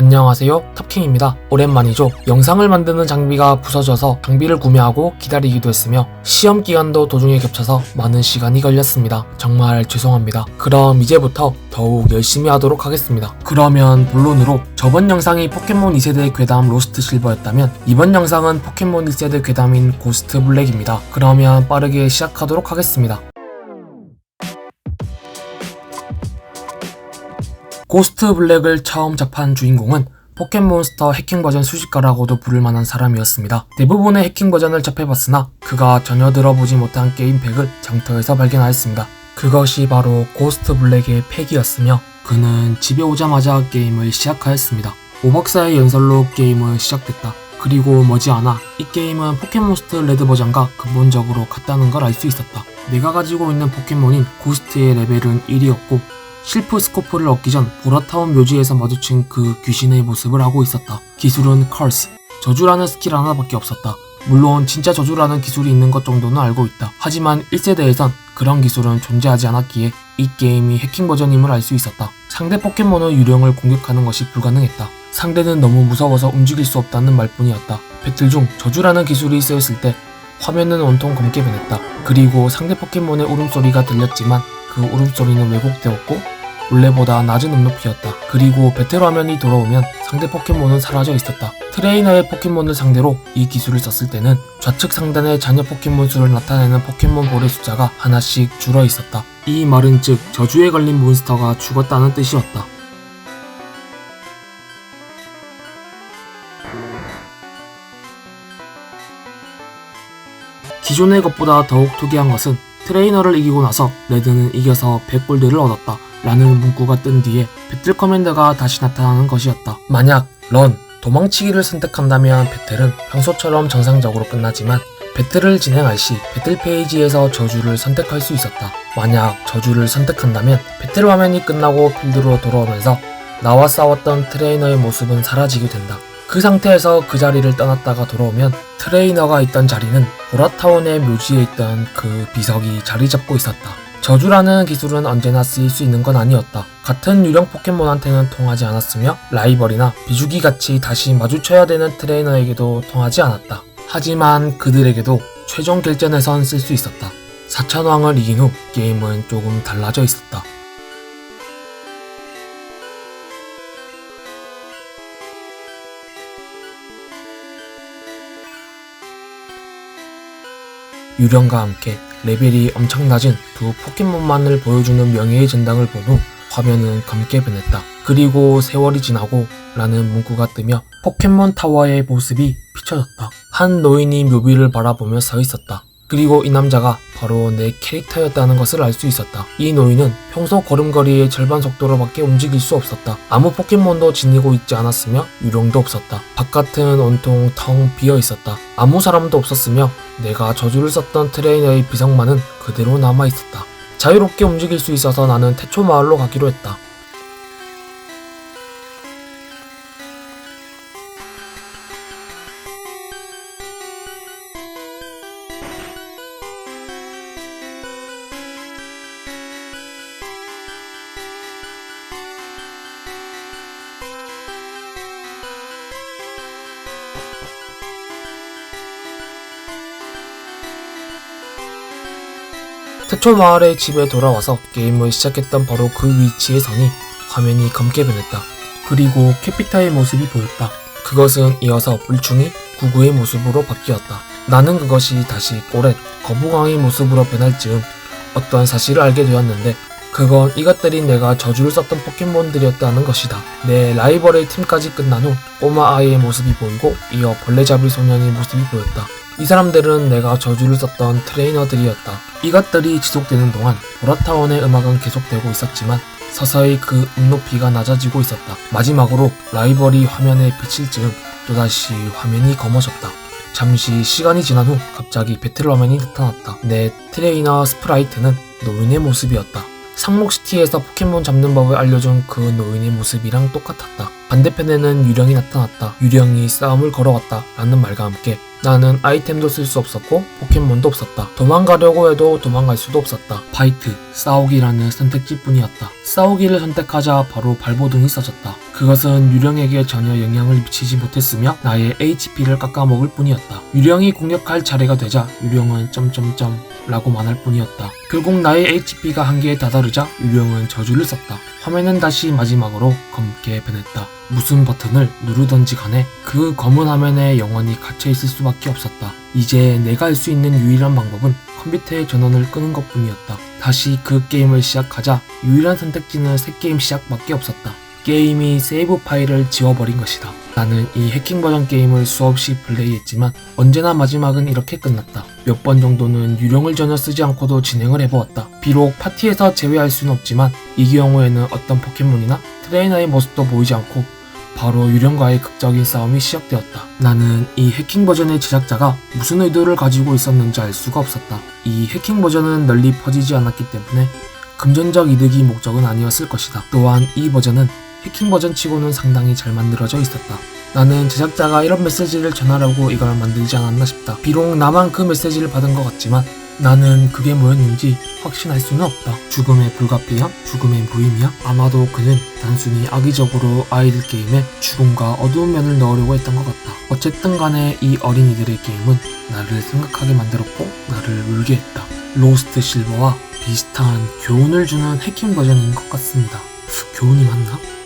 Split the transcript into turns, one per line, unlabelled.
안녕하세요 탑킹입니다. 오랜만이죠. 영상을 만드는 장비가 부서져서 장비를 구매하고 기다리기도 했으며 시험 기간도 도중에 겹쳐서 많은 시간이 걸렸습니다. 정말 죄송합니다. 그럼 이제부터 더욱 열심히 하도록 하겠습니다. 그러면 본론으로 저번 영상이 포켓몬 2세대 괴담 로스트 실버였다면 이번 영상은 포켓몬 1세대 괴담인 고스트 블랙입니다. 그러면 빠르게 시작하도록 하겠습니다 고스트 블랙을 처음 접한 주인공은 포켓몬스터 해킹 버전 수집가라고도 부를 만한 사람이었습니다. 대부분의 해킹 버전을 접해봤으나 그가 전혀 들어보지 못한 게임팩을 장터에서 발견하였습니다. 그것이 바로 고스트 블랙의 팩이었으며 그는 집에 오자마자 게임을 시작하였습니다. 5박사의 연설로 게임은 시작됐다. 그리고 머지않아 이 게임은 포켓몬스터 레드 버전과 근본적으로 같다는 걸 알 수 있었다. 내가 가지고 있는 포켓몬인 고스트의 레벨은 1이었고 실프 스코프를 얻기 전 보라타운 묘지에서 마주친 그 귀신의 모습을 하고 있었다. 기술은 컬스. 저주라는 스킬 하나밖에 없었다. 물론 진짜 저주라는 기술이 있는 것 정도는 알고 있다. 하지만 1세대에선 그런 기술은 존재하지 않았기에 이 게임이 해킹 버전임을 알 수 있었다. 상대 포켓몬의 유령을 공격하는 것이 불가능했다. 상대는 너무 무서워서 움직일 수 없다는 말뿐이었다. 배틀 중 저주라는 기술이 쓰였을 때 화면은 온통 검게 변했다. 그리고 상대 포켓몬의 울음소리가 들렸지만 그 울음소리는 왜곡되었고 원래보다 낮은 음높이였다. 그리고 배틀 화면이 돌아오면 상대 포켓몬은 사라져 있었다. 트레이너의 포켓몬을 상대로 이 기술을 썼을 때는 좌측 상단의 잔여 포켓몬 수를 나타내는 포켓몬 볼의 숫자가 하나씩 줄어 있었다. 이 말은 즉 저주에 걸린 몬스터가 죽었다는 뜻이었다. 기존의 것보다 더욱 특이한 것은 트레이너를 이기고 나서 레드는 이겨서 100골드를 얻었다. 라는 문구가 뜬 뒤에 배틀 커맨더가 다시 나타나는 것이었다. 만약 런, 도망치기를 선택한다면 배틀은 평소처럼 정상적으로 끝나지만 배틀을 진행할 시 배틀 페이지에서 저주를 선택할 수 있었다. 만약 저주를 선택한다면 배틀 화면이 끝나고 필드로 돌아오면서 나와 싸웠던 트레이너의 모습은 사라지게 된다. 그 상태에서 그 자리를 떠났다가 돌아오면 트레이너가 있던 자리는 보라타운의 묘지에 있던 그 비석이 자리 잡고 있었다. 저주라는 기술은 언제나 쓰일 수 있는 건 아니었다. 같은 유령 포켓몬한테는 통하지 않았으며 라이벌이나 비주기 같이 다시 마주쳐야 되는 트레이너에게도 통하지 않았다. 하지만 그들에게도 최종 결전에선 쓸 수 있었다. 사천왕을 이긴 후 게임은 조금 달라져 있었다. 유령과 함께 레벨이 엄청 낮은 두 포켓몬만을 보여주는 명예의 전당을 본 후 화면은 검게 변했다. 그리고 세월이 지나고 라는 문구가 뜨며 포켓몬 타워의 모습이 비춰졌다. 한 노인이 묘비를 바라보며 서 있었다. 그리고 이 남자가 바로 내 캐릭터였다는 것을 알 수 있었다. 이 노인은 평소 걸음걸이의 절반 속도로밖에 움직일 수 없었다. 아무 포켓몬도 지니고 있지 않았으며 유령도 없었다. 바깥은 온통 텅 비어 있었다. 아무 사람도 없었으며 내가 저주를 썼던 트레이너의 비석만은 그대로 남아 있었다. 자유롭게 움직일 수 있어서 나는 태초 마을로 가기로 했다. 태초 마을의 집에 돌아와서 게임을 시작했던 바로 그 위치에 서니 화면이 검게 변했다. 그리고 캐피타의 모습이 보였다. 그것은 이어서 물충이 구구의 모습으로 바뀌었다. 나는 그것이 다시 꼬렛, 거북왕의 모습으로 변할 즈음 어떤 사실을 알게 되었는데 그건 이것들이 내가 저주를 썼던 포켓몬들이었다는 것이다. 내 라이벌의 팀까지 끝난 후 꼬마 아이의 모습이 보이고 이어 벌레 잡이 소년의 모습이 보였다. 이 사람들은 내가 저주를 썼던 트레이너들이었다. 이것들이 지속되는 동안 보라타원의 음악은 계속되고 있었지만 서서히 그 음높이가 낮아지고 있었다. 마지막으로 라이벌이 화면에 비칠 즈음 또다시 화면이 검어졌다. 잠시 시간이 지난 후 갑자기 배틀 화면이 나타났다. 내 트레이너 스프라이트는 노인의 모습이었다. 상록시티에서 포켓몬 잡는 법을 알려준 그 노인의 모습이랑 똑같았다. 반대편에는 유령이 나타났다. 유령이 싸움을 걸어왔다. 라는 말과 함께 나는 아이템도 쓸 수 없었고 포켓몬도 없었다. 도망가려고 해도 도망갈 수도 없었다. 파이트, 싸우기라는 선택지뿐이었다. 싸우기를 선택하자 바로 발버둥이 써졌다. 그것은 유령에게 전혀 영향을 미치지 못했으며 나의 HP를 깎아먹을 뿐이었다. 유령이 공격할 차례가 되자 유령은 점점점 라고 말할 뿐이었다. 결국 나의 HP가 한계에 다다르자 유령은 저주를 썼다. 화면은 다시 마지막으로 검게 변했다. 무슨 버튼을 누르던지 간에 그 검은 화면에 영원히 갇혀 있을 수밖에 없었다. 이제 내가 할 수 있는 유일한 방법은 컴퓨터의 전원을 끄는 것 뿐이었다. 다시 그 게임을 시작하자 유일한 선택지는 새 게임 시작밖에 없었다. 게임이 세이브 파일을 지워버린 것이다. 나는 이 해킹 버전 게임을 수없이 플레이했지만 언제나 마지막은 이렇게 끝났다. 몇 번 정도는 유령을 전혀 쓰지 않고도 진행을 해보았다. 비록 파티에서 제외할 수는 없지만 이 경우에는 어떤 포켓몬이나 트레이너의 모습도 보이지 않고 바로 유령과의 극적인 싸움이 시작되었다. 나는 이 해킹 버전의 제작자가 무슨 의도를 가지고 있었는지 알 수가 없었다. 이 해킹 버전은 널리 퍼지지 않았기 때문에 금전적 이득이 목적은 아니었을 것이다. 또한 이 버전은 해킹 버전 치고는 상당히 잘 만들어져 있었다. 나는 제작자가 이런 메시지를 전하려고 이걸 만들지 않았나 싶다. 비록 나만 그 메시지를 받은 것 같지만 나는 그게 뭐였는지 확신할 수는 없다. 죽음의 불가피함? 죽음의 무의미함? 아마도 그는 단순히 악의적으로 아이들 게임에 죽음과 어두운 면을 넣으려고 했던 것 같다. 어쨌든 간에 이 어린이들의 게임은 나를 생각하게 만들었고 나를 울게 했다. 로스트 실버와 비슷한 교훈을 주는 해킹 버전인 것 같습니다. 교훈이 맞나?